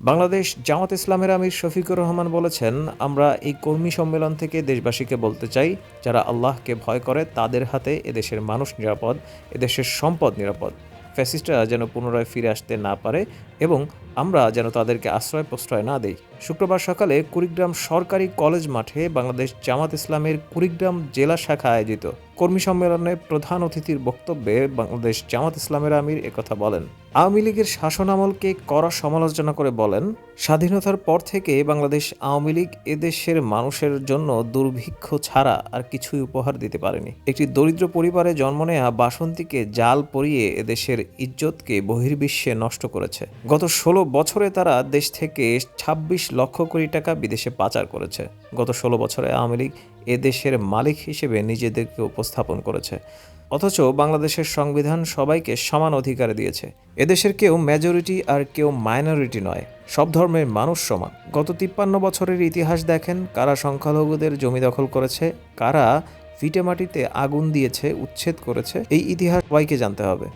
বাংলাদেশ জামাত ইসলামের আমির শফিকুর রহমান বলেছেন, আমরা এই কর্মী সম্মেলন থেকে দেশবাসীকে বলতে চাই, যারা আল্লাহকে ভয় করে, তাদের হাতে এদেশের মানুষ নিরাপদ, এদেশের সম্পদ নিরাপদ। ফ্যাসিস্টরা যেন পুনরায় ফিরে আসতে না পারে এবং আমরা যেন তাদেরকে আশ্রয় প্রশ্রয় না দেই। শুক্রবার সকালে কুড়িগ্রাম সরকারি কলেজ মাঠে বাংলাদেশ জামাত ইসলামের কুড়িগ্রাম জেলা শাখা আয়োজিত কর্মী সম্মেলনে প্রধান অতিথির বক্তব্যে বাংলাদেশ জামাত ইসলামের আমির একথা বলেন। আওয়ামী লীগের শাসনামলকে কড়া সমালোচনা করে বলেন, স্বাধীনতার পর থেকে বাংলাদেশ আওয়ামী লীগ এদেশের মানুষের জন্য দুর্ভিক্ষ ছাড়া আর কিছুই উপহার দিতে পারেনি। একটি দরিদ্র পরিবারে জন্ম নেয়া বাসন্তীকে জাল পরিয়ে এদেশের ইজ্জতকে বহির্বিশ্বে নষ্ট করেছে। গত ষোলো বছরে তারা দেশ থেকে ২৬ লক্ষ কোটি টাকা বিদেশে পাচার করেছে। গত ষোলো বছরে আওয়ামী লীগ এদেশের মালিক হিসেবে নিজেদেরকে উপস্থাপন করেছে। অথচ বাংলাদেশের সংবিধান সবাইকে সমান অধিকার দিয়েছে। এদেশের কেউ মেজরিটি আর কেউ মাইনরিটি নয়, সব ধর্মের মানুষ সমান। গত তিপ্পান্ন বছরের ইতিহাস দেখেন কারা সংখ্যালঘুদের জমি দখল করেছে, কারা ফিটে মাটিতে আগুন দিয়েছে, উচ্ছেদ করেছে, এই ইতিহাস সবাইকে জানতে হবে।